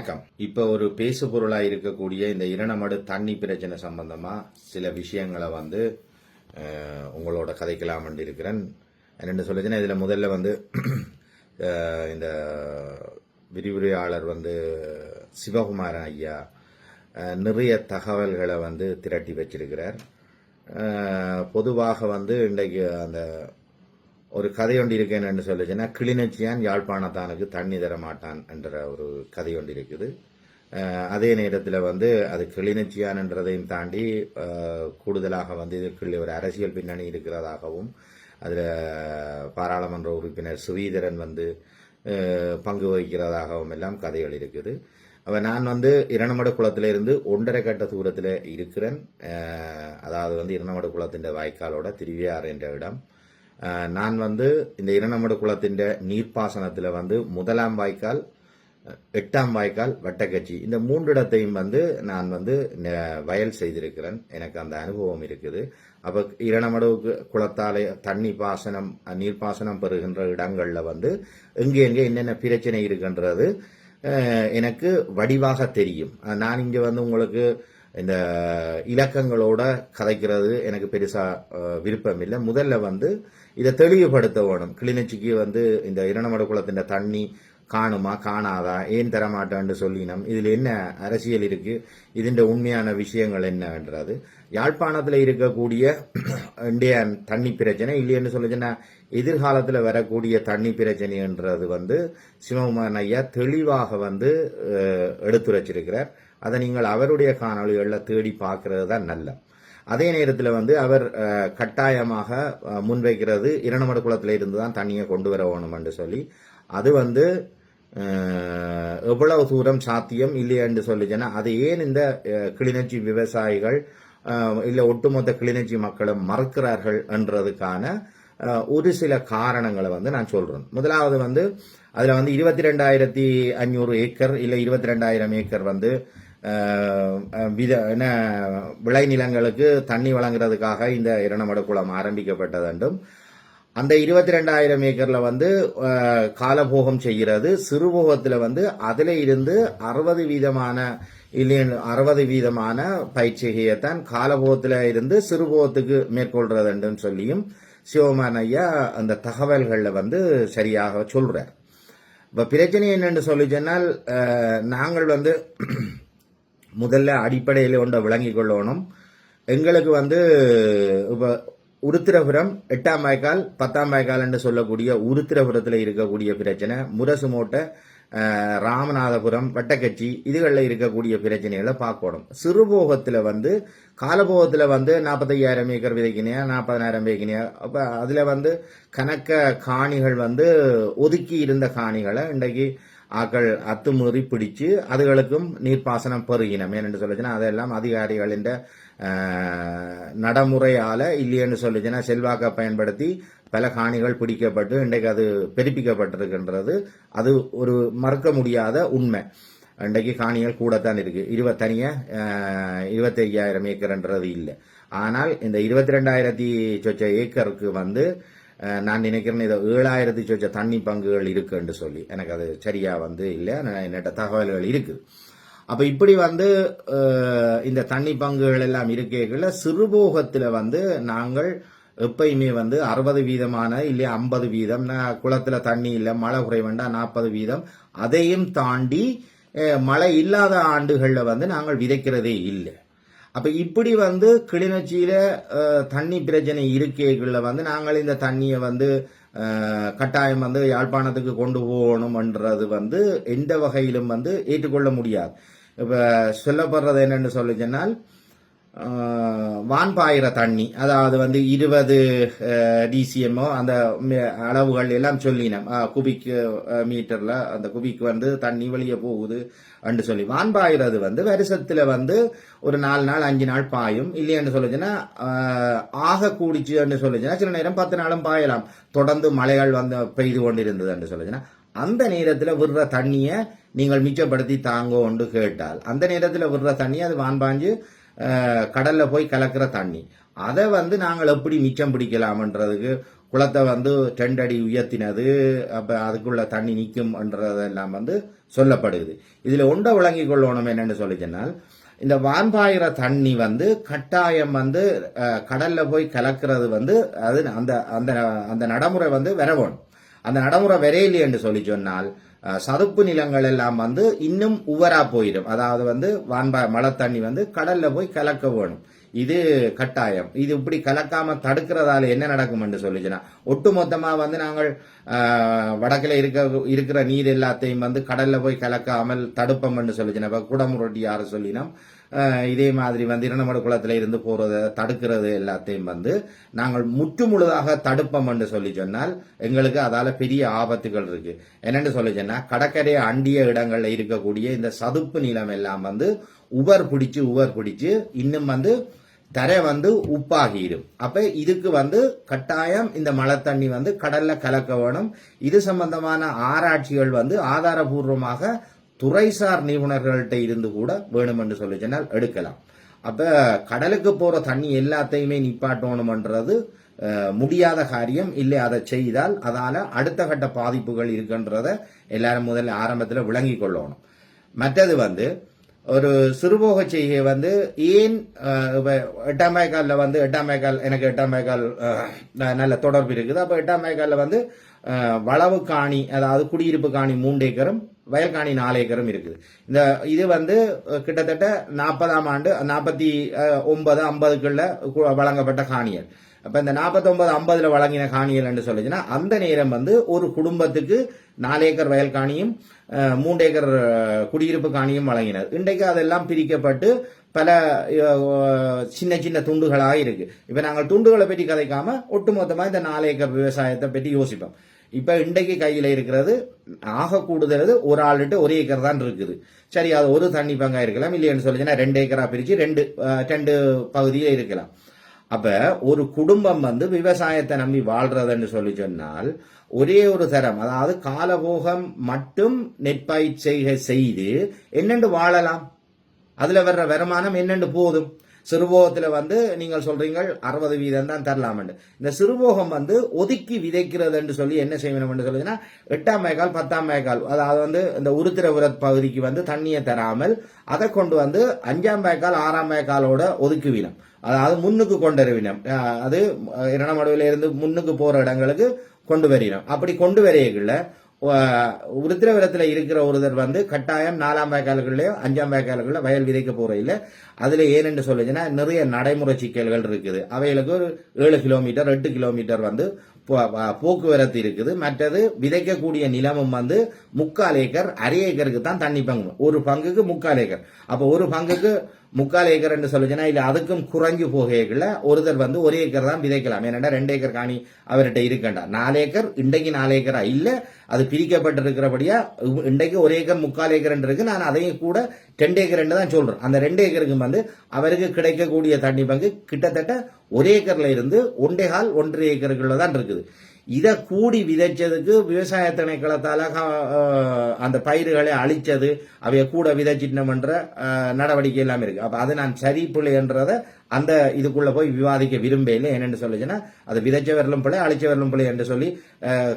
வணக்கம். இப்போ ஒரு பேசு பொருளாக இருக்கக்கூடிய இந்த இரணமடு தண்ணி பிரச்சனை சம்பந்தமா சில விஷயங்களை வந்து உங்களோட கதைக்கலாம் இருக்கிறேன் என்னென்னு சொல்லுச்சுன்னா இதில் முதல்ல வந்து இந்த விரிவுரையாளர் வந்து சிவகுமாரன் ஐயா நிறைய தகவல்களை வந்து திரட்டி வச்சிருக்கிறார். பொதுவாக வந்து இன்றைக்கு அந்த ஒரு கதை ஒன்று இருக்கேன் என்று சொல்லுச்சுன்னா கிளிநொச்சியான் யாழ்ப்பாணத்தானுக்கு தண்ணி தர மாட்டான் என்ற ஒரு கதை ஒன்று இருக்குது அதே நேரத்தில் வந்து அது கிளிநொச்சியான்ன்றதையும் தாண்டி கூடுதலாக வந்து இதுக்குள்ள ஒரு அரசியல் பின்னணி இருக்கிறதாகவும் அதில் பாராளுமன்ற உறுப்பினர் சுரீதரன் வந்து பங்கு வகிக்கிறதாகவும் எல்லாம் கதைகள் இருக்குது. அப்போ நான் வந்து இரணமட குளத்திலிருந்து ஒன்றரை கட்ட தூரத்தில் இருக்கிறேன். அதாவது வந்து இரணமட குளத்தின் வாய்க்காலோட திருவியார் என்ற இடம். நான் வந்து இந்த இரணமடு குளத்தின் நீர்ப்பாசனத்தில் வந்து முதலாம் வாய்க்கால் எட்டாம் வாய்க்கால் வட்டக்கச்சி. இந்த மூன்று இடத்தையும் வந்து நான் வந்து வயல் செய்திருக்கிறேன். எனக்கு அந்த அனுபவம் இருக்குது. அப்போ இரணமடவுக்கு குளத்தாலே தண்ணி பாசனம் நீர்ப்பாசனம் பெறுகின்ற இடங்களில் வந்து எங்கே எங்கே என்னென்ன பிரச்சனை இருக்குன்றது எனக்கு வடிவாக தெரியும். நான் இங்கே வந்து உங்களுக்கு இந்த இலக்கங்களோட கதைக்கிறது எனக்கு பெருசாக விருப்பம் இல்லை முதல்ல வந்து இதை தெளிவுபடுத்த வேணும். கிளிநொச்சிக்கு வந்து இந்த இரணமட குளத்தின் தண்ணி காணுமா காணாதா ஏன் தரமாட்டான்னு சொல்லினோம். இதில் என்ன அரசியல் இருக்கு? இதன் உண்மையான விஷயங்கள் என்னன்றது யாழ்ப்பாணத்தில் இருக்கக்கூடிய இந்திய தண்ணி பிரச்சனை இல்லைன்னு சொல்லுச்சுன்னா எதிர்காலத்தில் வரக்கூடிய தண்ணி பிரச்சனைன்றது வந்து சிவகுமார் ஐயா தெளிவாக வந்து எடுத்துரைச்சிருக்கிறார். அதை நீங்கள் அவருடைய காணொலிகளில் தேடி பார்க்கறது தான் நல்ல. அதே நேரத்தில் வந்து அவர் கட்டாயமாக முன்வைக்கிறது இரணமடு குளத்தில் இருந்து தான் தண்ணியை கொண்டு வர வேணும்னு சொல்லி அது வந்து எவ்வளவு தூரம் சாத்தியம் இல்லையென்று சொல்லிச்சுன்னா அது ஏன் இந்த கிளிநொச்சி விவசாயிகள் இல்லை ஒட்டுமொத்த கிளிநொச்சி மக்களும் மறக்கிறார்கள் என்றதுக்கான ஒரு சில காரணங்களை வந்து நான் சொல்கிறேன் முதலாவது வந்து அதில் வந்து இருபத்தி ரெண்டாயிரத்தி அஞ்சூறு ஏக்கர் இல்லை இருபத்தி ரெண்டாயிரம் ஏக்கர் வந்து வித என்ன விளைநிலங்களுக்கு தண்ணி வழங்குறதுக்காக இந்த இரணமடு குளம் ஆரம்பிக்கப்பட்டது என்றும் அந்த இருபத்தி ரெண்டாயிரம் ஏக்கரில் வந்து காலபோகம் செய்கிறது. சிறுபோகத்தில் வந்து அதில் இருந்து அறுபது வீதமான இல்லையன் அறுபது வீதமான பயிற்சிகையைத்தான் காலபோகத்தில் இருந்து சிறுபோகத்துக்கு மேற்கொள்றது சொல்லியும் சிவமான ஐயா அந்த தகவல்களில் வந்து சரியாக சொல்கிறார் இப்போ பிரச்சனை என்னென்னு சொல்லி சொன்னால் நாங்கள் வந்து முதல்ல அடிப்படையில் ஒன்றை விளங்கிக் கொள்ளணும். எங்களுக்கு வந்து இப்போ உருத்திரபுரம் எட்டாம் வாய்க்கால் பத்தாம் வாய்க்கால் என்று சொல்லக்கூடிய உருத்திரபுரத்தில் இருக்கக்கூடிய பிரச்சனை முரசுமோட்டை ராமநாதபுரம் வட்டக்கச்சி இதுகளில் இருக்கக்கூடிய பிரச்சனைகளை பார்க்கணும். சிறுபோகத்தில் வந்து காலபோகத்தில் வந்து நாற்பத்தையாயிரம் ஏக்கர் விதைக்கினியா நாற்பதனாயிரம் விதைக்கினியா அப்போ அதில் வந்து கணக்க காணிகள் வந்து ஒதுக்கி இருந்த காணிகளை இன்றைக்கு ஆக்கள் அத்துமீறி பிடிச்சு அதுகளுக்கும் நீர்ப்பாசனம் பெருகினம் ஏனென்று சொல்லிச்சுன்னா அதெல்லாம் அதிகாரிகளின் நடைமுறையால் நடைமுறையால இல்லையென்று செல்வாக்கை பயன்படுத்தி பல காணிகள் பிடிக்கப்பட்டு இன்றைக்கு அது பெருப்பிக்கப்பட்டிருக்கின்றது. அது ஒரு மறுக்க முடியாத உண்மை. இன்றைக்கு காணிகள் கூடத்தான் இருக்கு. இருபத்தனிய இருபத்தி ஐயாயிரம் ஏக்கர்ன்றது இல்லை. ஆனால் இந்த இருபத்தி ரெண்டாயிரத்தி சொச்ச ஏக்கருக்கு வந்து நான் நினைக்கிறேன் இதை ஏழாயிரத்தி சொச்ச தண்ணி பங்குகள் இருக்குன்னு சொல்லி. எனக்கு அது சரியாக வந்து இல்லை. என்னட்ட தகவல்கள் இருக்குது அப்போ இப்படி வந்து இந்த தண்ணி பங்குகள் எல்லாம் இருக்கைகள்ல சிறுபோகத்தில் வந்து நாங்கள் எப்பயுமே வந்து அறுபது வீதமான இல்லையா ஐம்பது வீதம் குளத்தில் தண்ணி இல்லை மழை குறைவண்டா நாற்பது வீதம் அதையும் தாண்டி மழை இல்லாத ஆண்டுகளில் வந்து நாங்கள் விதைக்கிறதே இல்லை. அப்ப இப்படி வந்து கிளிநொச்சியில தண்ணி பிரச்சனை இருக்கைகளில் வந்து நாங்கள் இந்த தண்ணியை வந்து கட்டாயம் வந்து யாழ்ப்பாணத்துக்கு கொண்டு போகணும்ன்றது வந்து எந்த வகையிலும் வந்து ஏற்றுக்கொள்ள முடியாது. இப்போ சொல்லப்படுறது என்னென்னு சொல்லி சொன்னால் வான் பாயிற தண்ணி. அதாவது வந்து இருபது டிசிஎம்மோ அந்த அளவுகள் எல்லாம் சொல்லினோம். குபிக் மீட்டரில் அந்த குபிக் வந்து தண்ணி வெளியே போகுது அப்படின்னு சொல்லி. வான் பாயிறது வந்து வருஷத்தில் வந்து ஒரு நாலு நாள் அஞ்சு நாள் பாயும். இல்லைன்னு சொல்லுச்சுன்னா அஹ், ஆக கூடிச்சுன்னு சொல்லுச்சுன்னா சில நேரம் பத்து நாளும் பாயலாம். தொடர்ந்து மழைகள் வந்து பெய்து கொண்டிருந்ததுன்னு சொல்லுச்சுன்னா அந்த நேரத்தில் விடுற தண்ணியை நீங்கள் மிச்சப்படுத்தி தாங்கோன்னு கேட்டால். அந்த நேரத்தில் விடுற தண்ணி அது வான் பாஞ்சு கடலில் போய் கலக்கிற தண்ணி. அதை வந்து நாங்கள் எப்படி மிச்சம் பிடிக்கலாம்ன்றதுக்கு குளத்தை வந்து டெண்டடி உயர்த்தினது அப்போ அதுக்குள்ள தண்ணி நிற்கும்ன்றதெல்லாம் வந்து சொல்லப்படுது இதில் ஒன்றை விளங்கி கொள்ளணும் என்னென்னு சொல்லி சொன்னால் இந்த வான்பாயிர தண்ணி வந்து கட்டாயம் வந்து கடலில் போய் கலக்கிறது வந்து அது அந்த அந்த அந்த நடைமுறை வந்து வரவேணும். அந்த நடைமுறை வரையில்லை என்று சொல்லி சொன்னால் சதுப்பு நிலங்கள் எல்லாம் வந்து இன்னும் உவரா போயிடும். அதாவது வந்து வான்பா மழை தண்ணி வந்து கடல்ல போய் கலக்க வேணும். இது கட்டாயம். இது இப்படி கலக்காம தடுக்கிறதால என்ன நடக்கும் என்று சொல்லிச்சுன்னா ஒட்டுமொத்தமா வந்து நாங்கள் வடக்கில் வடக்குல இருக்க இருக்கிற நீர் எல்லாத்தையும் வந்து கடல்ல போய் கலக்காமல் தடுப்போம் என்று சொல்லிச்சுன்னா இப்ப குடமுரட்டி யாரு சொல்லினோம். இதே மாதிரி வந்து இரண்டமடு குளத்துல இருந்து போகிறத தடுக்கிறது எல்லாத்தையும் வந்து நாங்கள் முற்று முழுதாக தடுப்போம் என்று சொல்லி சொன்னால் எங்களுக்கு அதால் பெரிய ஆபத்துகள் இருக்குது என்னென்னு சொல்லி சொன்னால் கடற்கரை அண்டிய இடங்களில் இருக்கக்கூடிய இந்த சதுப்பு நிலம் எல்லாம் வந்து உவர் பிடிச்சு உவர் பிடிச்சு இன்னும் வந்து தரை வந்து உப்பாகிடும். அப்போ இதுக்கு வந்து கட்டாயம் இந்த மழை தண்ணி வந்து கடல்ல கலக்க வேணும். இது சம்பந்தமான ஆராய்ச்சிகள் வந்து ஆதாரபூர்வமாக துறைசார் நிபுணர்கள்ட்ட இருந்து கூட வேணும் என்று சொல்லி சொன்னால் எடுக்கலாம். அப்ப கடலுக்கு போற தண்ணி எல்லாத்தையுமே நிப்பாட்டணும்ன்றது முடியாத காரியம். இல்லை அதை செய்தால் அதால அடுத்த கட்ட பாதிப்புகள் இருக்குன்றத எல்லாரும் முதல்ல ஆரம்பத்தில் விளங்கி கொள்ளணும். மற்றது வந்து ஒரு சிறுபோக செய்கை வந்து ஏன் அஹ், எட்டாம் வந்து எட்டாம் எனக்கு எட்டாம் வாய்க்கால் நல்ல தொடர்பு இருக்குது. அப்போ எட்டாம் வந்து வளவு காணி அதாவது குடியிருப்பு காணி மூன்று ஏக்கரும் வயல்காணி நாலு ஏக்கரும் இருக்குது. இந்த இது வந்து கிட்டத்தட்ட நாற்பதாம் ஆண்டு நாற்பத்தி ஒன்பது ஐம்பதுக்குள்ள கு- வழங்கப்பட்ட காணியல் அப்போ இந்த 49 ஐம்பதில் வழங்கின காணியல் என்று சொல்லிச்சுன்னா அந்த நேரம் வந்து ஒரு குடும்பத்துக்கு நாலு ஏக்கர் வயல் காணியும் மூன்று ஏக்கர் குடியிருப்பு காணியும் வழங்கினர் இன்றைக்கு அதெல்லாம் பிரிக்கப்பட்டு பல சின்ன சின்ன துண்டுகளாக இருக்குது இப்போ நாங்கள் துண்டுகளை பற்றி கதைக்காமல் ஒட்டுமொத்தமாக இந்த நாலு ஏக்கர் விவசாயத்தை பற்றி யோசிப்போம். இப்போ இன்றைக்கு கையில் இருக்கிறது ஆக கூடுதலது ஒரு ஆளுட்டு ஒரு ஏக்கர் தான் இருக்குது. சரி அது ஒரு தண்ணி பங்காக இருக்கலாம் இல்லைன்னு சொல்லிச்சுன்னா ரெண்டு ஏக்கரா பிரிச்சு ரெண்டு ரெண்டு பகுதியில் இருக்கலாம். அப்போ ஒரு குடும்பம் வந்து விவசாயத்தை நம்பி வாழ்றதுன்னு சொல்லி சொன்னால் ஒரே ஒரு தரம் அதாவது காலபோகம் மட்டும் நெற்பயிர் செய்கை செய்து என்னென்று வாழலாம்? அதில் வர்ற வருமானம் என்னென்று போதும்? சிறுபோகத்தில் வந்து நீங்கள் சொல்றீங்க அறுபது வீதம் தான் தரலாம்னு இந்த சிறுபோகம் வந்து ஒதுக்கி விதைக்கிறது என்று சொல்லி என்ன செய்யணும் என்று சொல்லுதுன்னா எட்டாம் மேகால் பத்தாம் மேகால் அதாவது வந்து இந்த உருத்திரபுரத் பகுதிக்கு வந்து தண்ணியை தராமல் அதை கொண்டு வந்து அஞ்சாம் மேகால் ஆறாம் மேகாலோட ஒதுக்கு வீதம் அதாவது முன்னுக்கு கொண்டு வருவினம் அது இரணமடுவில இருந்து முன்னுக்கு போற இடங்களுக்கு கொண்டு வரணும் அப்படி கொண்டு வரையக்குள்ள உருத்திரவரத்துல இருக்கிற ஒருத்தர் வந்து கட்டாயம் நாலாம் வேக்கால்கள்லயோ அஞ்சாம் வேக்கால்கள்ல வயல் விதைக்க போகிறையில் அதில் ஏனென்று சொல்லுச்சுன்னா நிறைய நடைமுறை சிக்கல்கள் இருக்குது. அவைகளுக்கு ஒரு ஏழு கிலோமீட்டர் எட்டு கிலோமீட்டர் வந்து போக்குவரத்து இருக்குது. மற்றது விதைக்கக்கூடிய நிலமும் வந்து முக்கால் ஏக்கர் அரை ஏக்கருக்கு தான் தண்ணி பங்கு. ஒரு பங்குக்கு முக்கால் ஏக்கர். அப்போ ஒரு பங்குக்கு முக்கால் ஏக்கர் என்று சொல்லுச்சுன்னா இல்லை அதுக்கும் குறைஞ்சு போகைகள்ல ஒருத்தர் வந்து ஒரு ஏக்கர் தான் விதைக்கலாம். ஏன்னா ரெண்டு ஏக்கர் காணி அவர்கிட்ட இருக்கண்டா நாலு ஏக்கர் இன்றைக்கு நாலு ஏக்கரா? இல்லை அது பிரிக்கப்பட்டிருக்கிறபடியா இன்றைக்கு ஒரு ஏக்கர் முக்கால் ஏக்கர் இருக்கு. நான் அதையும் கூட ரெண்டு ஏக்கர் தான் சொல்றேன். அந்த ரெண்டு ஏக்கருக்கு வந்து அவருக்கு கிடைக்கக்கூடிய தண்ணி பங்கு கிட்டத்தட்ட ஒரு ஏக்கர்ல இருந்து ஒன்றே கால் ஒன்றரை ஏக்கருக்குள்ள தான் இருக்குது. இதை கூடி விதைச்சதுக்கு விவசாய திணைக்களத்தால அந்த பயிர்களை அழிச்சது அவைய கூட விதைச்சிட்டோம்ன்ற நடவடிக்கை எல்லாம் இருக்குது அப்போ அது நான் சரி பிள்ளைன்றதை அந்த இதுக்குள்ளே போய் விவாதிக்க விரும்பல என்னென்னு சொல்லிச்சுன்னா அது விதைச்ச வரலும் பிள்ளை அழிச்ச வரலும் பிள்ளை என்று சொல்லி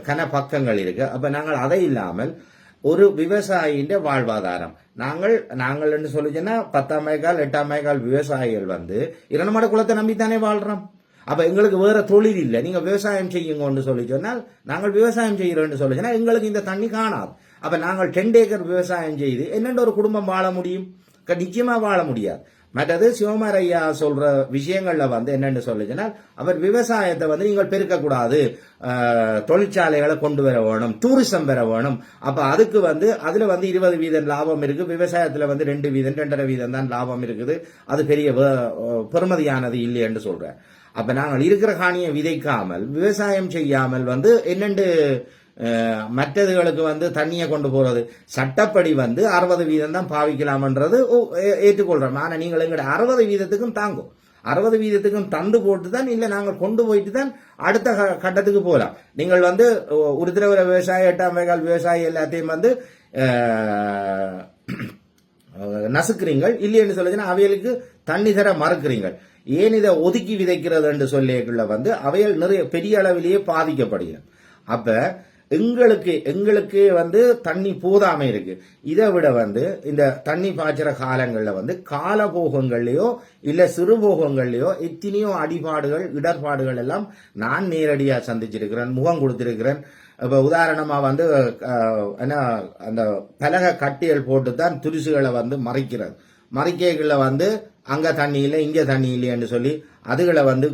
கன பக்கங்கள் இருக்குது அப்போ நாங்கள் அதை இல்லாமல் ஒரு விவசாயியின் வாழ்வாதாரம். நாங்கள் நாங்கள் என்று சொல்லிச்சுன்னா பத்தாம் மைக்கால் எட்டாம் மேகால் விவசாயிகள் வந்து இரண்டு குலத்தை நம்பித்தானே வாழ்கிறோம் அப்போ எங்களுக்கு வேறு தொழில் இல்லை. நீங்கள் விவசாயம் செய்யுங்கன்னு சொல்லி சொன்னால் நாங்கள் விவசாயம் செய்கிறோன்னு சொல்லி சொன்னால் எங்களுக்கு இந்த தண்ணி காணாது. அப்போ நாங்கள் டென் ஏக்கர் விவசாயம் செய்து என்னென்ன ஒரு குடும்பம் வாழ முடியும்? நிச்சயமாக வாழ முடியாது. மற்றது சிவமார் ஐயா சொல்ற விஷயங்கள்ல வந்து என்னன்னு சொல்லுச்சுன்னா அவர் விவசாயத்தை வந்து நீங்கள் பெருக்கக்கூடாது. தொழிற்சாலைகளை கொண்டு வர வேணும் டூரிசம் பெற வேணும். அப்ப அதுக்கு வந்து அதுல வந்து இருபது வீதம் லாபம் இருக்கு விவசாயத்துல வந்து ரெண்டு வீதம் ரெண்டரை வீதம் தான் லாபம் இருக்குது. அது பெரிய பெருமதியானது பெறுமதியானது இல்லை என்று சொல்றேன். அப்ப நாங்கள் இருக்கிற காணியை விதைக்காமல் விவசாயம் செய்யாமல் வந்து என்னென்று மற்றதுகளுக்கு வந்து தண்ணியை கொண்டு போறது. சட்டப்படி வந்து அறுபது வீதம் தான் பாவிக்கலாம்ன்றது ஏ- ஏற்றுக்கொள்றோம். ஆனா நீங்கள் எங்கட அறுபது வீதத்துக்கும் தாங்கும். அறுபது வீதத்துக்கும் தந்து போட்டு தான் இல்லை நாங்கள் கொண்டு போயிட்டு தான் அடுத்த க- கட்டத்துக்கு போகலாம் நீங்கள் வந்து ஒரு தடவை விவசாயி எட்டாம் வேகால் விவசாயி எல்லாத்தையும் வந்து நசுக்கிறீங்கள். இல்லைன்னு சொல்லுதுன்னா அவைகளுக்கு தண்ணி தர மறுக்கிறீங்கள். ஏன் இதை ஒதுக்கி விதைக்கிறது என்று சொல்லியக்குள்ள வந்து அவைகள் நிறைய பெரிய அளவிலேயே பாதிக்கப்படுகிறது. அப்ப எங்களுக்கு எங்களுக்கு வந்து தண்ணி போதாம இருக்கு. இதை விட வந்து இந்த தண்ணி பாய்ச்சிற காலங்களில் வந்து காலபோகங்கள்லையோ இல்லை சிறுபோகங்கள்லையோ எத்தனையோ அடிபாடுகள் இடர்பாடுகள் எல்லாம் நான் நேரடியாக சந்திச்சிருக்கிறேன் முகம் கொடுத்திருக்கிறேன். இப்போ உதாரணமாக வந்து என்ன அந்த பலகை கட்டியல் போட்டு தான் துரிசுகளை வந்து மறைக்கிறது. மறைக்கைகளில் வந்து அங்கே தண்ணி இல்லை இங்கே தண்ணி இல்லைன்னு சொல்லி அதுகளை வந்து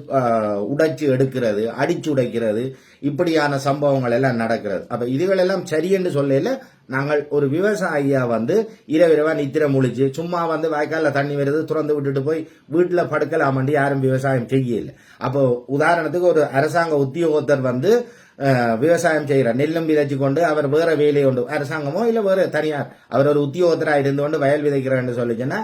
உடைச்சு எடுக்கிறது அடிச்சு உடைக்கிறது இப்படியான சம்பவங்கள் எல்லாம் நடக்கிறது. அப்போ இதுகளெல்லாம் சரியென்று சொல்லல. நாங்கள் ஒரு விவசாயியா வந்து இரவிரவா நித்திர முழிச்சு சும்மா வந்து வாய்க்காலில் தண்ணி வருது திறந்து விட்டுட்டு போய் வீட்டில் படுக்கலாமண்டி யாரும் விவசாயம் செய்யல. அப்போ உதாரணத்துக்கு ஒரு அரசாங்க உத்தியோகத்தர் வந்து விவசாயம் செய்கிறார் நெல்லும் விதைச்சு கொண்டு அவர் வேற வேலையை உண்டு அரசாங்கமோ இல்லை வேற தனியார் அவர் ஒரு உத்தியோகத்தராக இருந்து கொண்டு வயல் விதைக்கிறார்னு சொல்லிச்சுன்னா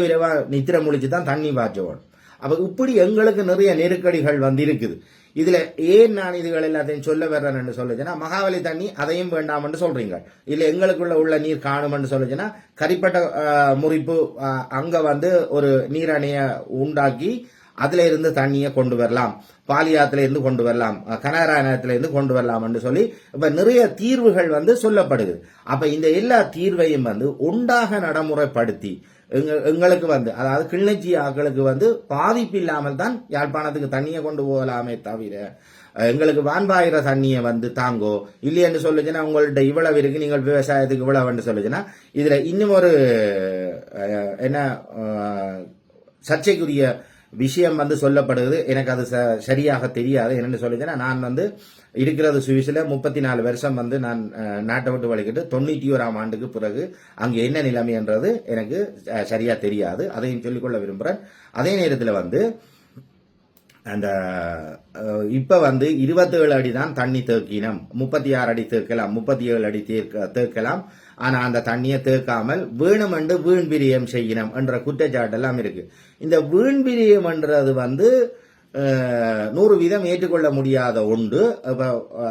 விரைவாக நித்திர முழிச்சு தான் தண்ணி பாய்ச்சணும் அப்போ இப்படி எங்களுக்கு நிறைய நெருக்கடிகள் வந்து இருக்குது இதுல ஏன் நான் இதுகள் எல்லாத்தையும் சொல்ல வர்றேன்னு சொல்லுச்சுன்னா மகாவலி தண்ணி அதையும் வேண்டாம்னு சொல்றீங்க இல்ல எங்களுக்குள்ள உள்ள நீர் காணும்னு சொல்லுச்சுன்னா கரிப்பட்ட முறிப்பு அங்கே அங்க வந்து ஒரு நீரணைய உண்டாக்கி அதுல இருந்து தண்ணியை கொண்டு வரலாம் பாலியாத்திலேருந்து கொண்டு வரலாம் அஹ், இருந்து கொண்டு வரலாம்னு சொல்லி இப்போ நிறைய தீர்வுகள் வந்து சொல்லப்படுது. அப்போ இந்த எல்லா தீர்வையும் வந்து உண்டாக நடைமுறைப்படுத்தி எங்களுக்கு வந்து அதாவது கிளிநொச்சி ஆக்களுக்கு வந்து பாதிப்பு இல்லாமல் தான் யாழ்ப்பாணத்துக்கு தண்ணியை கொண்டு போகலாமே தவிர எங்களுக்கு வான்பாயிர தண்ணியை வந்து தாங்கோ இல்லையென்று சொல்லுச்சுன்னா உங்கள்ட்ட இவ்வளவு இருக்கு நீங்கள் விவசாயத்துக்கு இவ்வளவுன்னு சொல்லுச்சுன்னா இதுல இன்னும் ஒரு என்ன சர்ச்சைக்குரிய விஷயம் வந்து சொல்லப்படுது எனக்கு அது ச- சரியாக தெரியாது. என்னென்னு சொல்லுச்சுன்னா நான் வந்து இருக்கிறது சுவிஸில் முப்பத்தி நாலு வருஷம் வந்து நான் நாட்டை விட்டு வழிகிட்டு தொண்ணூற்றி ஓராம் ஆண்டுக்கு பிறகு அங்கே என்ன நிலைமை என்றது எனக்கு சரியாக தெரியாது. அதையும் சொல்லிக்கொள்ள விரும்புகிறேன். அதே நேரத்தில் வந்து அந்த இப்போ வந்து இருபத்தேழு அடி தான் தண்ணி தேக்கினம். முப்பத்தி ஆறு அடி தேக்கலாம். முப்பத்தி ஏழு அடி தேக்க தேக்கலாம். ஆனா அந்த தண்ணியை தேக்காமல் வேணுமென்று வீண்பிரியம் செய்யணும் என்ற குற்றச்சாட்டெல்லாம் இருக்கு. இந்த வீண்பிரியம் என்றது வந்து நூறு வீதம் ஏற்றுக்கொள்ள முடியாத ஒன்று. இப்போ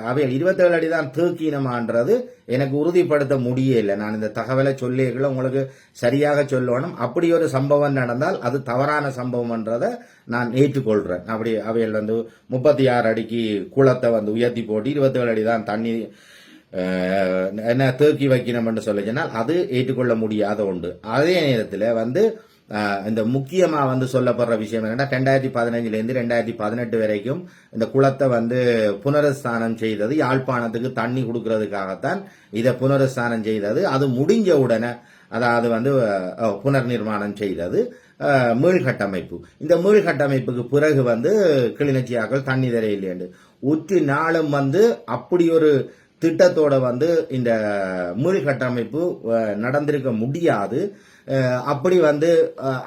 அவைகள் இருபத்தேழு அடி தான் தேக்கினமான்றது எனக்கு உறுதிப்படுத்த முடியல நான் இந்த தகவலை சொல்லியிருக்கல உங்களுக்கு சரியாக சொல்லணும். அப்படி ஒரு சம்பவம் நடந்தால் அது தவறான சம்பவம்ன்றதை நான் ஏற்றுக்கொள்கிறேன் அப்படி அவைகள் வந்து முப்பத்தி ஆறு அடிக்கு குளத்தை வந்து உயர்த்தி போட்டு இருபத்தேழு அடி தான் தண்ணி என்ன தேக்கி வைக்கணும்னு சொல்லிச்சுனால் அது ஏற்றுக்கொள்ள முடியாத ஒன்று. அதே நேரத்தில் வந்து இந்த முக்கியமாக வந்து சொல்லப்படுற விஷயம் என்னன்னா ரெண்டாயிரத்தி பதினஞ்சுலேருந்து ரெண்டாயிரத்தி பதினெட்டு வரைக்கும் இந்த குளத்தை வந்து புனரஸ்தானம் செய்தது யாழ்ப்பாணத்துக்கு தண்ணி கொடுக்கறதுக்காகத்தான் இதை புனரஸ்தானம் செய்தது. அது முடிஞ்ச உடனே அதாவது வந்து புனர் நிர்மாணம் செய்தது மீள்கட்டமைப்பு. இந்த மீள்கட்டமைப்புக்கு பிறகு வந்து கிளிநொச்சியாக்கள் தண்ணி தரையில்லைண்டு உற்று நாளும் வந்து அப்படி ஒரு திட்டத்தோட வந்து இந்த மீள்கட்டமைப்பு நடந்திருக்க முடியாது. அப்படி வந்து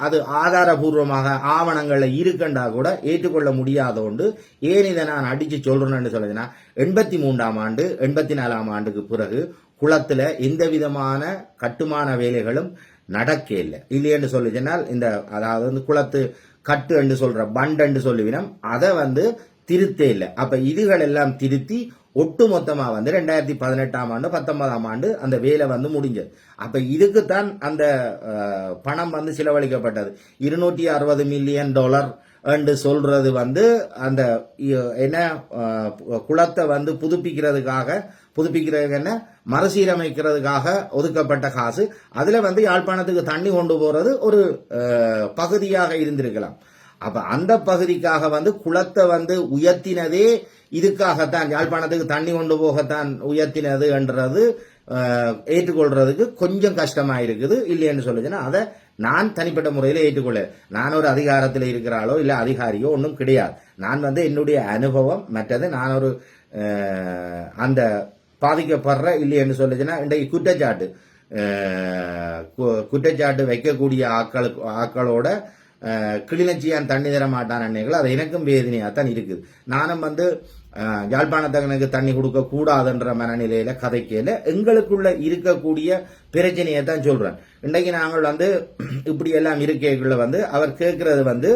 அது ஆதாரபூர்வமாக ஆவணங்களில் இருக்கண்டா கூட ஏற்றுக்கொள்ள முடியாத ஒன்று ஏன் இதை நான் அடித்து சொல்கிறேன்னு சொல்லுதுன்னா எண்பத்தி மூன்றாம் ஆண்டு எண்பத்தி நாலாம் ஆண்டுக்கு பிறகு குளத்தில் எந்த விதமான கட்டுமான வேலைகளும் நடக்க இல்லை. இல்லையென்று சொல்லுச்சுனால் இந்த அதாவது வந்து குளத்து கட்டு என்று சொல்ற பண்ட் சொல்லுவினம் அதை வந்து திருத்தே இல்லை. அப்ப இதுகள் எல்லாம் திருத்தி ஒட்டுமொத்தமா வந்து ரெண்டாயிரத்தி பதினெட்டாம் ஆண்டு பத்தொன்பதாம் ஆண்டு அந்த வேலை வந்து முடிஞ்சது. அப்ப இதுக்குத்தான் அந்த பணம் வந்து செலவழிக்கப்பட்டது. இருநூற்றி அறுபது மில்லியன் டாலர் என்று சொல்றது வந்து அந்த என்ன குளத்தை வந்து புதுப்பிக்கிறதுக்காக புதுப்பிக்கிறதுக்கு என்ன மறுசீரமைக்கிறதுக்காக ஒதுக்கப்பட்ட காசு. அதுல வந்து யாழ்ப்பாணத்துக்கு தண்ணி கொண்டு போறது ஒரு பகுதியாக இருந்திருக்கலாம். அப்ப அந்த பகுதிக்காக வந்து குளத்தை வந்து உயர்த்தினதே இதுக்காகத்தான் யாழ்ப்பாணத்துக்கு தண்ணி கொண்டு போகத்தான் உயர்த்தினது என்றது ஏற்றுக்கொள்றதுக்கு கொஞ்சம் கஷ்டமா இருக்குது இல்லைன்னு சொல்லுச்சுன்னா அதை நான் தனிப்பட்ட முறையில் ஏற்றுக்கொள்ள. நான் ஒரு அதிகாரத்தில் இருக்கிறாளோ இல்லை அதிகாரியோ ஒன்றும் கிடையாது. நான் வந்து என்னுடைய அனுபவம் மற்றது நான் ஒரு அந்த பாதிக்கப்படுற இல்லைன்னு சொல்லுச்சுன்னா இன்றைக்கு குற்றச்சாட்டு. கு- குற்றச்சாட்டு வைக்கக்கூடிய ஆக்களுக்கு ஆக்களோட கிளிநொச்சியான் தண்ணி தர மாட்டான் அன்னைகள். அது எனக்கும் வேதனையாக தான் இருக்குது. நானும் வந்து யாழ்ப்பாணத்தகனுக்கு தண்ணி கொடுக்க கூடாதுன்ற மனநிலையில கதைக்கையில எங்களுக்குள்ள இருக்கக்கூடிய பிரச்சனையை தான் சொல்றேன். இன்றைக்கு நாங்கள் வந்து இப்படி எல்லாம் இருக்கைக்குள்ள வந்து அவர் கேட்கறது வந்து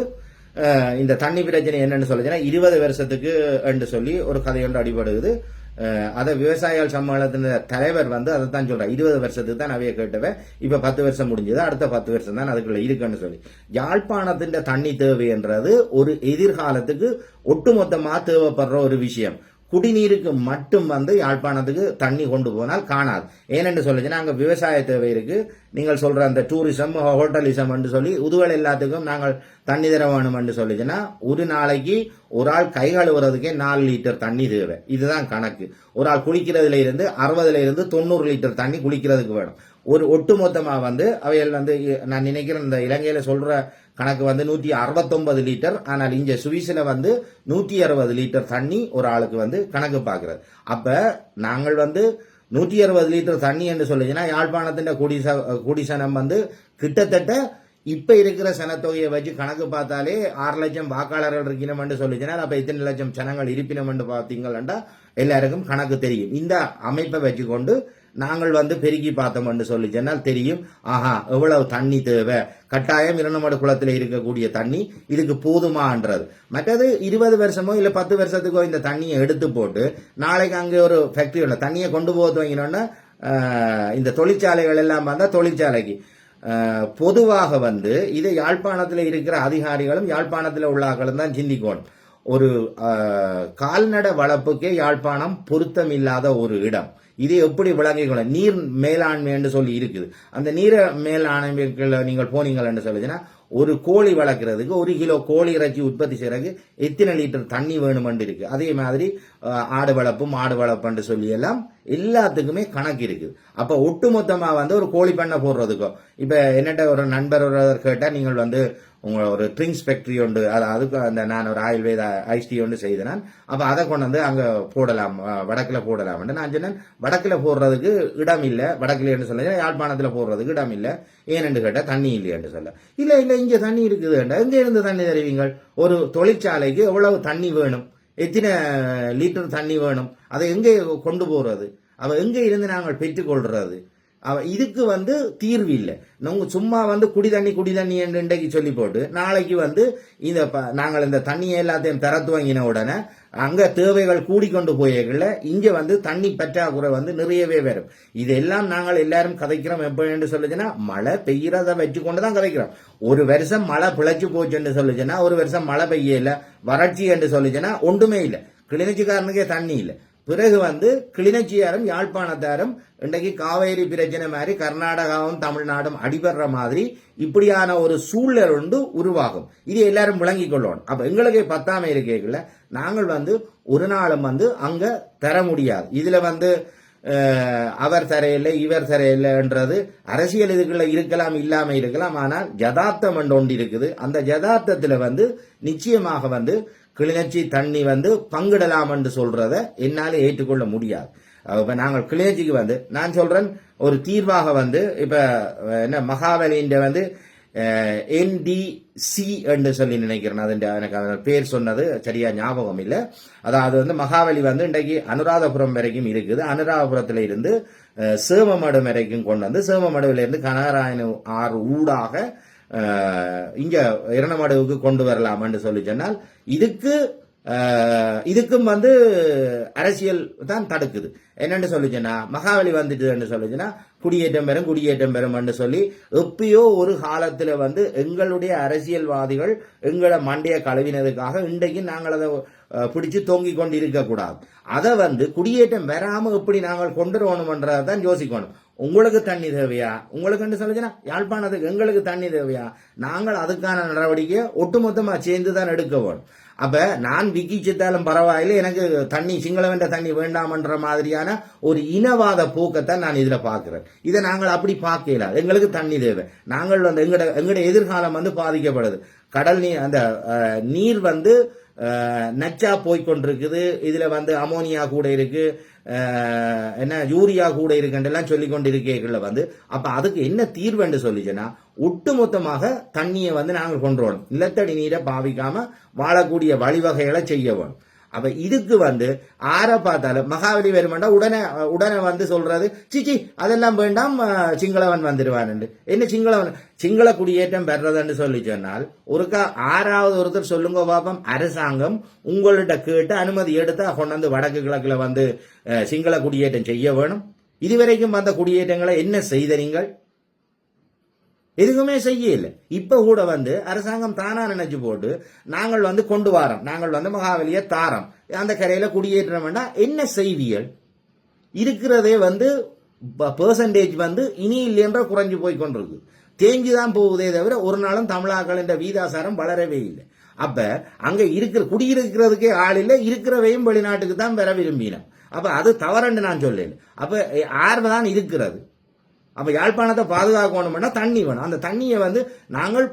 இந்த தண்ணி பிரச்சனை என்னன்னு சொல்லுச்சுன்னா இருபது வருஷத்துக்கு என்று சொல்லி ஒரு கதை ஒன்று அடிபடுகிறது அதை விவசாயிகள் சம்மேளனத்தின் தலைவர் வந்து அதை தான் சொல்றார். இருபது வருஷத்துக்கு தான் அவைய கேட்டவ இப்ப பத்து வருஷம் முடிஞ்சது. அடுத்த பத்து வருஷம் தான் அதுக்குள்ள இருக்குன்னு சொல்லி. யாழ்ப்பாணத்தின் தண்ணி தேவைன்றது ஒரு எதிர்காலத்துக்கு ஒட்டுமொத்தமா தேவைப்படுற ஒரு விஷயம். குடிநீருக்கு மட்டும் வந்து யாழ்ப்பாணத்துக்கு தண்ணி கொண்டு போனால் காணாது. ஏனென்று சொல்லிச்சுன்னா அங்கே விவசாய தேவை இருக்கு. நீங்கள் சொல்ற அந்த டூரிசம் ஹோட்டலிசம் என்று சொல்லி உதுவல் எல்லாத்துக்கும் நாங்கள் தண்ணி தர வேணும் என்று சொல்லிச்சுன்னா ஒரு நாளைக்கு ஒரு ஆள் கை கழுவுறதுக்கே நாலு லிட்டர் தண்ணி தேவை. இதுதான் கணக்கு. ஒரு ஆள் குளிக்கிறதுல இருந்து அறுபதுல இருந்து தொண்ணூறு லிட்டர் தண்ணி குளிக்கிறதுக்கு வேணும். ஒரு ஒட்டுமொத்தமாக வந்து அவைகள் வந்து நான் நினைக்கிறேன் இந்த இலங்கையில் சொல்ற கணக்கு வந்து நூற்றி அறுபத்தொன்பது லிட்டர் ஆனால் இங்க சுவிஸில் வந்து நூற்றி அறுபது லிட்டர் தண்ணி ஒரு ஆளுக்கு வந்து கணக்கு பார்க்குறது. அப்ப நாங்கள் வந்து நூற்றி அறுபது லிட்டர் தண்ணி என்று சொல்லுச்சுன்னா யாழ்ப்பாணத்தின் குடிச குடிசனம் வந்து கிட்டத்தட்ட இப்ப இருக்கிற சனத்தொகையை வச்சு கணக்கு பார்த்தாலே ஆறு லட்சம் வாக்காளர்கள் இருக்கணும்னு சொல்லிச்சுன்னா அப்ப இத்தனை லட்சம் ஜனங்கள் இருப்பினம்னு பார்த்தீங்கன்னா எல்லாருக்கும் கணக்கு தெரியும். இந்த அமைப்பை வச்சுக்கொண்டு நாங்கள் வந்து பெருக்கி பார்த்தோம்னு சொல்லி சொன்னால் தெரியும். ஆஹா எவ்வளவு தண்ணி தேவை? கட்டாயம் இரண்டமடு குளத்தில் இருக்கக்கூடிய தண்ணி இதுக்கு போதுமான்றது. மற்றது இருபது வருஷமோ இல்லை பத்து வருஷத்துக்கோ இந்த தண்ணியை எடுத்து போட்டு நாளைக்கு அங்கே ஒரு ஃபேக்டரி உள்ள தண்ணியை கொண்டு போக துவங்கினோன்னா இந்த தொழிற்சாலைகள் எல்லாம் வந்தால் தொழிற்சாலைக்கு. பொதுவாக வந்து இது யாழ்ப்பாணத்தில் இருக்கிற அதிகாரிகளும் யாழ்ப்பாணத்தில் உள்ளாக்களும் தான் சிந்திக்கணும். ஒரு கால்நடை வளர்ப்புக்கே யாழ்ப்பாணம் பொருத்தமில்லாத ஒரு இடம். இதை எப்படி விளங்கிக்கணும் நீர் மேலாண்மை என்று சொல்லி இருக்குது. அந்த நீர மேலாண்மைக்குள்ள நீங்கள் போனீங்கள் என்று சொல்லுதுன்னா ஒரு கோழி வளர்க்குறதுக்கு ஒரு கிலோ கோழி இறைச்சி உற்பத்தி செய்யறதுக்கு எத்தனை லிட்டர் தண்ணி வேணுமென்று இருக்கு. அதே மாதிரி ஆடு வளர்ப்பு மாடு வளர்ப்புன்னு சொல்லி எல்லாம் எல்லாத்துக்குமே கணக்கு இருக்குது. அப்போ ஒட்டுமொத்தமாக வந்து ஒரு கோழி பண்ணை போடுறதுக்கோ இப்போ என்னட்ட ஒரு நண்பர் கேட்டால் நீங்கள் வந்து உங்க ஒரு ட்ரிங்க்ஸ் ஃபேக்டரி உண்டு அது அதுக்கு அந்த நான் ஒரு ஆயுர்வேத ஐஸ்டி ஒன்று செய்தேன் அப்போ அதை கொண்டு வந்து அங்கே போடலாம் வடக்கில் வடக்குல நான் சொன்னேன் வடக்கில் போடுறதுக்கு இடம் இல்லை வடக்கில் என்று சொல்ல யாழ்ப்பாணத்தில் போடுறதுக்கு இடம் இல்லை. ஏனென்று கேட்டால் தண்ணி இல்லையென்று சொல்ல. இல்லை இல்லை இங்கே தண்ணி இருக்குது இங்கே இருந்து தண்ணி தருவீங்கள்? ஒரு தொழிற்சாலைக்கு எவ்வளவு தண்ணி வேணும்? எத்தனை லிட்டர் தண்ணி வேணும்? அதை எங்கே கொண்டு போகிறது அவ எங்கே இருந்து நாங்கள் பெற்றுக்கொள்கிறது இதுக்கு வந்து தீர்வு இல்லை. நம்ம சும்மா வந்து குடி தண்ணி குடி தண்ணி என்று இன்றைக்கு சொல்லி போட்டு நாளைக்கு வந்து இந்த ப- நாங்கள் இந்த தண்ணியை எல்லாத்தையும் தர துவங்கின உடனே அங்கே தேவைகள் கூடிக்கொண்டு போயல இங்கே வந்து தண்ணி பற்றாக்குறை வந்து நிறையவே வரும். இதெல்லாம் நாங்கள் எல்லாரும் கதைக்கிறோம் எப்ப என்று சொல்லுச்சுன்னா மழை பெய்கிறத வச்சு கொண்டு தான் கதைக்கிறோம். ஒரு வருஷம் மழை பிழைச்சி போச்சுன்னு சொல்லுச்சுன்னா ஒரு வருஷம் மழை பெய்யல வறட்சி என்று சொல்லுச்சுன்னா ஒன்றுமே இல்லை. கிளிநொச்சிக்காரனுக்கே தண்ணி இல்லை. பிறகு வந்து கிளிநொச்சியாரும் யாழ்ப்பாணத்தாரும் இன்றைக்கு காவேரி பிரச்சனை மாதிரி கர்நாடகாவும் தமிழ்நாடும் அடிபடுற மாதிரி இப்படியான ஒரு சூழல் ஒன்று உருவாகும். இது எல்லாரும் விளங்கிக் கொள்ளணும். அப்போ எங்களுக்கு பத்தாம இருக்கல நாங்கள் வந்து ஒரு நாளும் வந்து அங்கே தர முடியாது. இதில் வந்து அவர் தரையில்லை இவர் தரையில்லைன்றது அரசியல் இதுக்குள்ள இருக்கலாம் இல்லாமல் இருக்கலாம். ஆனால் ஜதார்த்தம் என்று ஒன்று இருக்குது. அந்த ஜதார்த்தத்தில் வந்து நிச்சயமாக வந்து கிளிநொச்சி தண்ணி வந்து பங்கிடலாம் என்று சொல்றத என்னால் ஏற்றுக்கொள்ள முடியாது. இப்போ நாங்கள் கிளிநொச்சிக்கு வந்து நான் சொல்றேன் ஒரு தீர்வாக வந்து இப்போ என்ன மகாவலின்ற வந்து என்டிசி என்று சொல்லி நினைக்கிறேன். அது எனக்கு அதன் பேர் சொன்னது சரியா ஞாபகம் இல்லை. அதாவது வந்து மகாபலி வந்து இன்றைக்கு அனுராதபுரம் வரைக்கும் இருக்குது. அனுராதபுரத்தில் இருந்து சேவமடு வரைக்கும் கொண்டு வந்து சேவமடுவில கனகராயன் ஆறு ஊடாக இங்க இரணமடுவுக்கு கொண்டு வரலாம் என்று சொல்லி சொன்னால் இதுக்கு இதுக்கும் வந்து அரசியல் தான் தடுக்குது. என்னன்னு சொல்லுச்சுன்னா மகாவலி வந்துட்டுன்னு சொல்லுச்சுன்னா குடியேற்றம் பெறும் குடியேற்றம் பெறும் சொல்லி எப்பயோ ஒரு காலத்துல வந்து எங்களுடைய அரசியல்வாதிகள் எங்களை மண்டைய கழுவினதுக்காக இன்றைக்கு நாங்கள் அதை பிடிச்சு தொங்கி கொண்டு இருக்கக்கூடாது அதை வந்து குடியேற்றம் வராம எப்படி நாங்கள் கொண்டு வரணும்ன்றதை தான் யோசிக்கணும். உங்களுக்கு தண்ணி தேவையா? உங்களுக்கு சொல்லுச்சுன்னா யாழ்ப்பாணத்துக்கு எங்களுக்கு தண்ணி தேவையா? நாங்கள் அதுக்கான நடவடிக்கையை ஒட்டுமொத்தமாக சேர்ந்து தான் எடுக்க வேணும் அப்ப நான் விக்கிச்சித்தாலும் பரவாயில்ல எனக்கு தண்ணி சிங்களவென்ற தண்ணி வேண்டாமன்ற மாதிரியான ஒரு இனவாத போக்கத்தை நான் இதுல பார்க்குறேன். இதை நாங்கள் அப்படி பார்க்கல. எங்களுக்கு தண்ணி தேவை. நாங்கள் வந்து எங்கட எங்கட எதிர்காலம் வந்து பாதிக்கப்படுது. கடல் நீர் அந்த நீர் வந்து நச்சா போய்க்கொண்டிருக்குது இதுல வந்து அமோனியா கூட இருக்கு. என்ன யூரியா கூட இருக்குன்றெல்லாம் சொல்லி கொண்டிருக்கீங்கள வந்து. அப்ப அதுக்கு என்ன தீர்வுன்னு சொல்லிச்சுன்னா ஒட்டுமொத்தமாக தண்ணியை வந்து நாங்கள் கொண்டு வரணும். நிலத்தடி நீரை பாவிக்காம வாழக்கூடிய வழிவகைகளை செய்ய வேணும். அப்ப இதுக்கு வந்து ஆரை பார்த்தாலும் மகாபலி வருமாண்டா உடனே உடனே வந்து சொல்றது சிச்சி அதெல்லாம் வேண்டாம் சிங்களவன் வந்துடுவான் என்ன சிங்களவன்? சிங்கள குடியேற்றம் பெறதுன்னு சொல்லி சொன்னால் ஒருக்கா ஆறாவது ஒருத்தர் சொல்லுங்க பாப்பம் அரசாங்கம் உங்கள்கிட்ட கேட்டு அனுமதி எடுத்தா கொண்டாந்து வடக்கு கிழக்குல வந்து சிங்கள குடியேற்றம் செய்ய வேணும். இதுவரைக்கும் வந்த குடியேற்றங்களை என்ன செய்த நீங்கள்? எதுவுமே செய்யல. இப்போ கூட வந்து அரசாங்கம் தானா நினைச்சு போட்டு நாங்கள் வந்து கொண்டு வாரோம் நாங்கள் வந்து மகாவலிய தாரம் அந்த கரையில குடியேற்றம் என்ன செய்வியல் இருக்கிறதே வந்து பெர்சன்டேஜ் வந்து இனி இல்லைன்ற குறைஞ்சு போய் கொண்டிருக்கு. தேங்கி தான் போகுதே தவிர ஒரு நாளும் தமிழாக்கள் என்ற வீதாசாரம் வளரவே இல்லை. அப்ப அங்க இருக்கிற குடியிருக்கிறதுக்கே ஆள் இல்லை இருக்கிறவையும் வெளிநாட்டுக்கு தான் பெற விரும்பினோம் அப்ப அது தவறன்னு நான் சொல்லல. அப்ப ஆர்வம் தான் இருக்கிறது. அப்ப யாழ்ப்பாணத்தை பாதுகாக்கணும்னா தண்ணி வேணும். அந்த தண்ணியை வந்து நாங்கள்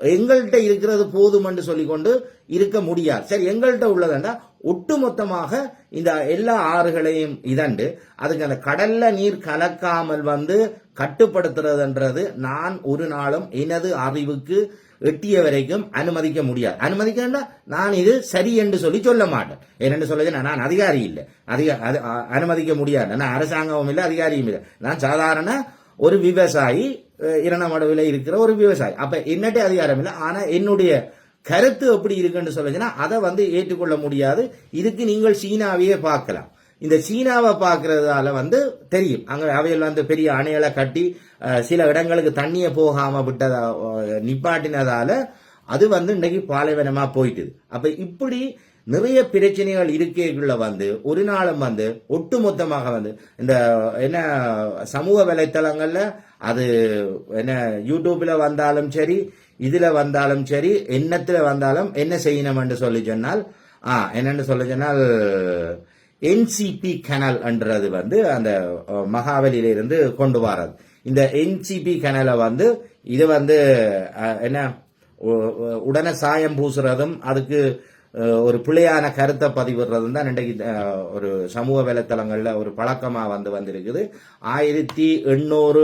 எங்கள்கிட்ட இருக்கிறது போதும் என்று சொல்லிக்கொண்டு இருக்க முடியாது. சரி எங்கள்கிட்ட உள்ளதுண்டா ஒட்டுமொத்தமாக இந்த எல்லா ஆறுகளையும் இதண்டு அதுக்கு அந்த கடல்ல நீர் கலக்காமல் வந்து கட்டுப்படுத்துறதுன்றது நான் ஒரு நாளும் எனது அறிவுக்கு எட்டிய வரைக்கும் அனுமதிக்க முடியாது. அனுமதிக்கண்டா நான் இது சரி என்று சொல்லி சொல்ல மாட்டேன். என்னென்னு சொல்லுது நான் அதிகாரி இல்லை. அதிக அது அனுமதிக்க முடியாது. நான் அரசாங்கமும் இல்லை அதிகாரியும் இல்லை. நான் சாதாரண ஒரு விவசாயி இரண்டாம் இரணமடுவில் இருக்கிற ஒரு விவசாயி. அப்ப என்னட்டே அதிகாரம் இல்லை. ஆனா என்னுடைய கருத்து எப்படி இருக்குன்னு சொல்லுச்சுன்னா அதை வந்து ஏற்றுக்கொள்ள முடியாது. இதுக்கு நீங்கள் சீனாவையே பார்க்கலாம். இந்த சீனாவை பார்க்கறதால வந்து தெரியும். அங்கே அவையில் வந்து பெரிய அணைகளை கட்டி சில இடங்களுக்கு தண்ணியை போகாமல் விட்டதா நிப்பாட்டினதால அது வந்து இன்னைக்கு பாலைவனமாக போயிட்டுது. அப்போ இப்படி நிறைய பிரச்சனைகள் இருக்கைக்குள்ள வந்து ஒரு நாளும் வந்து ஒட்டுமொத்தமாக வந்து இந்த என்ன சமூக வலைத்தளங்களில் அது என்ன யூடியூப்பில் வந்தாலும் சரி இதில் வந்தாலும் சரி எண்ணத்தில் வந்தாலும் என்ன செய்யணும்னு சொல்லி சொன்னால் ஆ என்னன்னு சொல்லி சொன்னால் என்சிபி கனல் என்றது வந்து அந்த மகாவலியிலிருந்து கொண்டு வர்றது. இந்த என்சிபி கனலை வந்து இது வந்து என்ன உடனே சாயம் பூசுறதும் அதுக்கு ஒரு பிள்ளையான கருத்தை பதிவிடுறது தான் இன்றைக்கு ஒரு சமூக வலைத்தளங்களில் ஒரு பழக்கமாக வந்து வந்திருக்குது. ஆயிரத்தி எண்ணூறு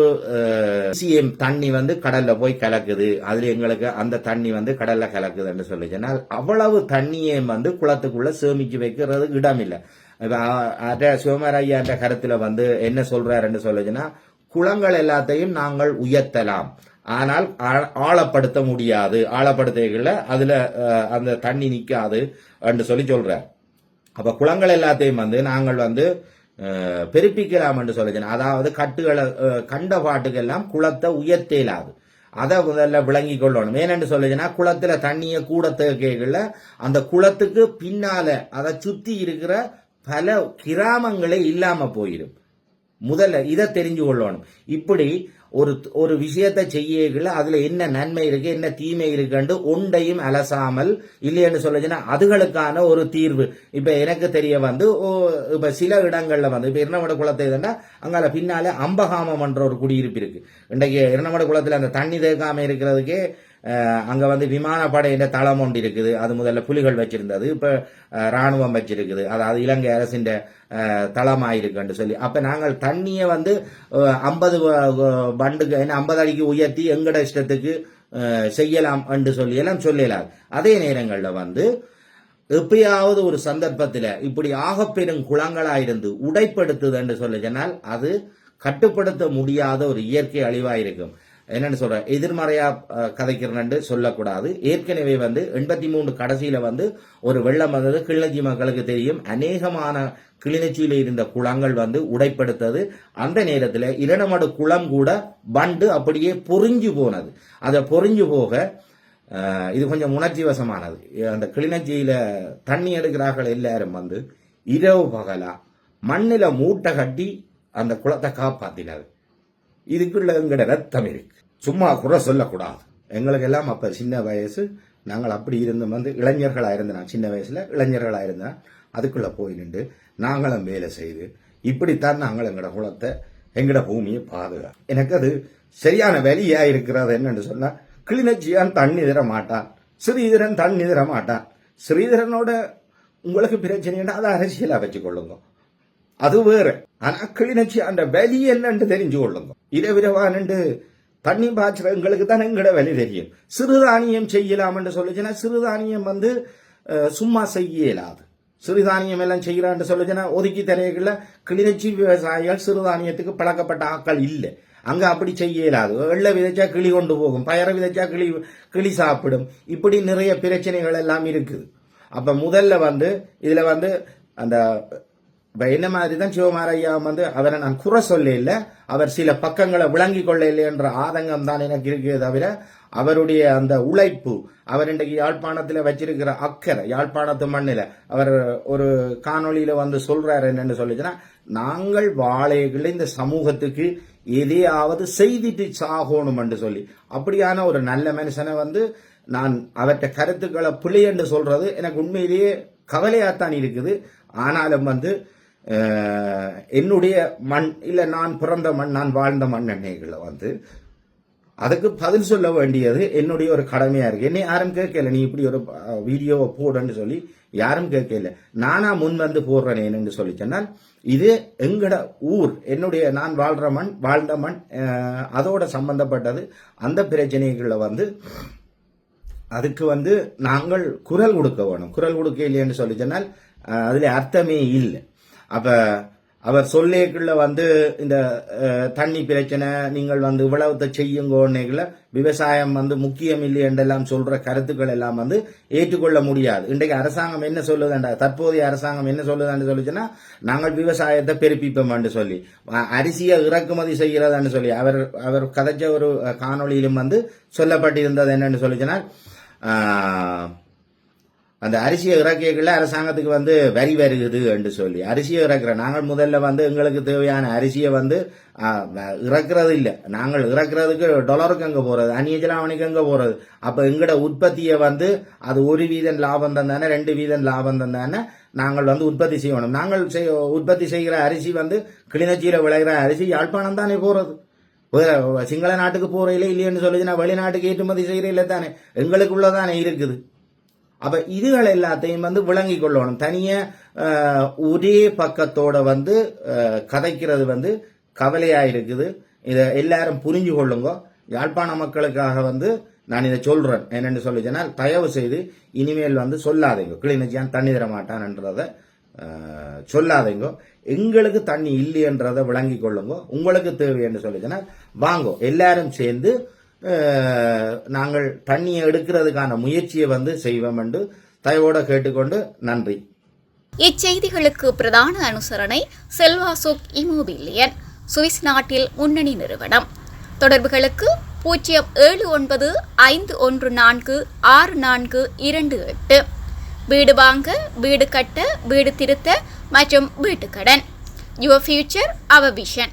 சிஎம் தண்ணி வந்து கடலில் போய் கலக்குது. அதில் எங்களுக்கு அந்த தண்ணி வந்து கடலில் கலக்குதுன்னு சொல்லி சொன்னால் அவ்வளவு தண்ணியை வந்து குளத்துக்குள்ளே சேமிச்சு வைக்கிறது இடம் இல்லை இப்ப அ- கருத்தில் வந்து என்ன சொல்கிறாருன்னு சொல்லுச்சுன்னா குளங்கள் எல்லாத்தையும் நாங்கள் உயர்த்தலாம். ஆனால் ஆழப்படுத்த முடியாது. ஆழப்படுத்தல அதுல அந்த தண்ணி நிற்காது என்று சொல்லி சொல்றார். அப்ப குளங்கள் எல்லாத்தையும் வந்து நாங்கள் வந்து பெருப்பிக்கலாம் என்று சொல்லுச்சுன்னா அதாவது கட்டுகளை கண்ட பாட்டுக்கெல்லாம் குளத்தை உயர்த்த இயலாது அதை முதல்ல விளங்கி கொள்ளணும். ஏனென்று சொல்லுச்சுன்னா குளத்துல தண்ணியை கூட தேக்கைகள்ல அந்த குளத்துக்கு பின்னால அதை சுத்தி இருக்கிற பல கிராமங்களே இல்லாம போயிடும் முதல்ல இதை தெரிஞ்சு கொள்ளணும். இப்படி ஒரு ஒரு விஷயத்தை செய்யல அதுல என்ன நன்மை இருக்கு என்ன தீமை இருக்குன்னு ஒன்றையும் அலசாமல் இல்லைன்னு சொல்லுச்சுன்னா அதுகளுக்கான ஒரு தீர்வு. இப்ப எனக்கு தெரிய வந்து ஓ, இப்ப சில இடங்கள்ல வந்து இப்ப இரணமட குளத்தை இதுன்னா அங்கால பின்னால அம்பகாமம் என்ற ஒரு குடியிருப்பு இருக்கு. இன்றைக்கு இரணமட குளத்துல அந்த தண்ணி தேக்காம இருக்கிறதுக்கே அங்க வந்து விமானப்படையின் தளம் ஒன்று இருக்குது. அது முதல்ல புலிகள் வச்சிருந்தது. இப்ப இராணுவம் ராணுவம் வச்சிருக்குது. அதாவது இலங்கை அரசின் தளமாயிருக்குன்னு சொல்லி. அப்ப நாங்கள் தண்ணியை வந்து ஐம்பது பண்டுக்கு என்ன ஐம்பது அடிக்கு உயர்த்தி எங்கட இஷ்டத்துக்கு செய்யலாம் என்று சொல்லி எல்லாம் சொல்லலாம் அதே நேரங்களில் வந்து எப்பயாவது ஒரு சந்தர்ப்பத்தில் இப்படி ஆகப்பெரும் குளங்களாயிருந்து உடைப்படுத்துது என்று சொல்லி சொன்னால் அது கட்டுப்படுத்த முடியாத ஒரு இயற்கை அழிவாயிருக்கும். என்னன்னு சொல்ற எதிர்மறையா கதைக்கிறேன்னு சொல்லக்கூடாது. ஏற்கனவே வந்து எண்பத்தி மூணு கடைசியில வந்து ஒரு வெள்ளம் வந்தது. கிளிநொச்சி மக்களுக்கு தெரியும். அநேகமான கிளிநொச்சியில இருந்த குளங்கள் வந்து உடைப்படுத்தது. அந்த நேரத்தில் இரணமடு குளம் கூட பண்டு அப்படியே பொறிஞ்சு போனது. அதை பொறிஞ்சு போக இது கொஞ்சம் உணர்ச்சி வசமானது அந்த கிளிநொச்சியில தண்ணி எடுக்கிறார்கள் எல்லாரும் வந்து இரவு பகலா மண்ணில மூட்டை கட்டி அந்த குளத்தை காப்பாத்தினது இதுக்குள்ள எங்கட ரத்தம் இருக்கு. சும்மா குறை சொல்லக்கூடாது. எங்களுக்கு எல்லாம் அப்போ சின்ன வயசு நாங்கள் அப்படி இருந்து வந்து இளைஞர்களாக இருந்தேன் சின்ன வயசில் இளைஞர்களாக இருந்தேன் அதுக்குள்ளே போய் நின்று நாங்களும் வேலை செய்து இப்படித்தான் நாங்கள் எங்களோட குளத்தை எங்களோட பூமியை பாதுகா. எனக்கு அது சரியான வெளியா இருக்கிறது என்னன்னு சொன்னால் கிளிநொச்சியான் தண்ணி தர மாட்டான் ஸ்ரீதரன் தண்ணி தர மாட்டான். ஸ்ரீதரனோட உங்களுக்கு பிரச்சனைன்னா அதை அரசியலா வச்சுக்கொள்ளுங்க. அது வேறு. ஆனால் கிளிநொச்சி அந்த வெளி என்னன்னு தெரிஞ்சு கொள்ளுங்க. இரவிரவானண்டு தண்ணி பாய்ச்சறவங்களுக்கு தான் எங்களோட வெளி தெரியும். சிறுதானியம் செய்யலாம்னு சொல்லிச்சுன்னா சிறுதானியம் வந்து சும்மா செய்ய இயலாது சிறுதானியம் எல்லாம் செய்யலாம்னு சொல்லிச்சுன்னா ஒதுக்கி தரையக்குள்ள கிளிநொச்சி விவசாயிகள் சிறுதானியத்துக்கு பழக்கப்பட்ட ஆட்கள் இல்லை. அங்க அப்படி செய்ய இயலாது வெள்ளை விதைச்சா கிளி கொண்டு போகும் பயரை விதைச்சா கிளி கிளி சாப்பிடும். இப்படி நிறைய பிரச்சனைகள் எல்லாம் இருக்குது. அப்ப முதல்ல வந்து இதுல வந்து அந்த இப்போ என்ன மாதிரி தான் சிவமாரையா வந்து அவரை நான் குறை சொல்ல இல்லை அவர் சில பக்கங்களை விளங்கி கொள்ள இல்லை என்ற ஆதங்கம் தான் எனக்கு இருக்கே தவிர அவருடைய அந்த உழைப்பு அவர் இன்றைக்கு யாழ்ப்பாணத்தில் வச்சிருக்கிற அக்கறை யாழ்ப்பாணத்து மண்ணில் அவர் ஒரு காணொளியில் வந்து சொல்றாரு என்னன்னு சொல்லிச்சுன்னா நாங்கள் வாழைகள் இந்த சமூகத்துக்கு எதையாவது செய்திட்டு சாகணும் என்று சொல்லி. அப்படியான ஒரு நல்ல மனுஷனை வந்து நான் அவற்ற கருத்துக்களை புள்ளி என்று சொல்றது எனக்கு உண்மையிலேயே கவலையாகத்தான் இருக்குது. ஆனாலும் வந்து என்னுடைய மண் இல்லை நான் பிறந்த மண் நான் வாழ்ந்த மண் எண்ணெய்களை வந்து அதுக்கு பதில் சொல்ல வேண்டியது என்னுடைய ஒரு கடமையாக இருக்குது என்னை யாரும் கேட்கல நீ இப்படி ஒரு வீடியோவை போடுன்னு சொல்லி யாரும் கேட்கல. நானா முன் வந்து போடுறேன் என்று சொல்லி சொன்னால் இது எங்கட ஊர் என்னுடைய நான் வாழ்ற மண் வாழ்ந்த மண் அதோட சம்பந்தப்பட்டது அந்த பிரச்சனைகளை வந்து அதுக்கு வந்து நாங்கள் குரல் கொடுக்க வேணும். குரல் கொடுக்க இல்லைன்னு சொல்லி சொன்னால் அதில் அர்த்தமே இல்லை. அப்ப அவர் சொல்லேக்குள்ள வந்து இந்த தண்ணி பிரச்சனை நீங்கள் வந்து இவ்வளவுத்தை செய்யுங்கோன்னைகளை விவசாயம் வந்து முக்கியம் இல்லை என்றெல்லாம் சொல்ற கருத்துக்கள் எல்லாம் வந்து ஏற்றுக்கொள்ள முடியாது. இன்றைக்கு அரசாங்கம் என்ன சொல்லுதுண்டா? தற்போதைய அரசாங்கம் என்ன சொல்லுதான்னு சொல்லிச்சுன்னா நாங்கள் விவசாயத்தை பெருப்பிப்போம்னு சொல்லி அரிசியை இறக்குமதி செய்கிறதான்னு சொல்லி அவர் அவர் கதைச்ச ஒரு காணொளியிலும் வந்து சொல்லப்பட்டிருந்தது என்னன்னு சொல்லிச்சுன்னா அந்த அரிசியை இறக்கியக்குள்ள அரசாங்கத்துக்கு வந்து வரி வருகுது என்று சொல்லி. அரிசியை இறக்குற நாங்கள் முதல்ல வந்து எங்களுக்கு தேவையான அரிசியை வந்து வ- இறக்குறது இல்லை. நாங்கள் இறக்குறதுக்கு டொலருக்கு எங்கே போகிறது அநியச்சலாவணிக்கு அங்கே போகிறது அப்போ எங்கட உற்பத்தியை வந்து அது ஒரு வீதம் லாபம் தந்தானே ரெண்டு வீதம் லாபம் தந்தானே நாங்கள் வந்து உற்பத்தி செய்யணும். நாங்கள் செய்- உற்பத்தி செய்கிற அரிசி வந்து கிளிநொச்சியில் விளைகிற அரிசி யாழ்ப்பாணம் தானே போகிறது சிங்கள நாட்டுக்கு போறையில இல்லைன்னு சொல்லுச்சுன்னா வெளிநாட்டுக்கு ஏற்றுமதி செய்யறதில்ல தானே? எங்களுக்குள்ளதானே இருக்குது. அப்ப இதுகள் எல்லாத்தையும் வந்து விளங்கி கொள்ளணும். தனிய ஒரே பக்கத்தோட வந்து கதைக்கிறது வந்து கவலையா இருக்குது. இதை எல்லாரும் புரிஞ்சு கொள்ளுங்க. யாழ்ப்பாண மக்களுக்காக வந்து நான் இதை சொல்றேன். என்னென்னு சொல்லி சொன்னால் தயவு செய்து இனிமேல் வந்து சொல்லாதீங்க. கிளிநொச்சியான் தண்ணி தர மாட்டான்ன்றதை சொல்லாதீங்க. எங்களுக்கு தண்ணி இல்லைன்றதை விளங்கி கொள்ளுங்க. உங்களுக்கு தேவை என்று சொல்லி சொன்னால் வாங்கோ. எல்லாரும் சேர்ந்து நாங்கள் தண்ணியை எடுக்கிறதுக்கான முயற்சியை வந்து செய்வோம் என்று தயவோட கேட்டுக்கொண்டு நன்றி. இச்செய்திகளுக்கு பிரதான அனுசரணை செல்வாசுக் இமோபிலியன் சுவிஸ் நாட்டில் முன்னணி நிறுவனம். தொடர்புகளுக்கு பூஜ்ஜியம் ஏழு ஒன்பது ஐந்து ஒன்று நான்கு ஆறு நான்கு இரண்டு எட்டு. வீடு வாங்க வீடு கட்ட வீடு திருத்த மற்றும் வீட்டுக்கடன். Your future our vision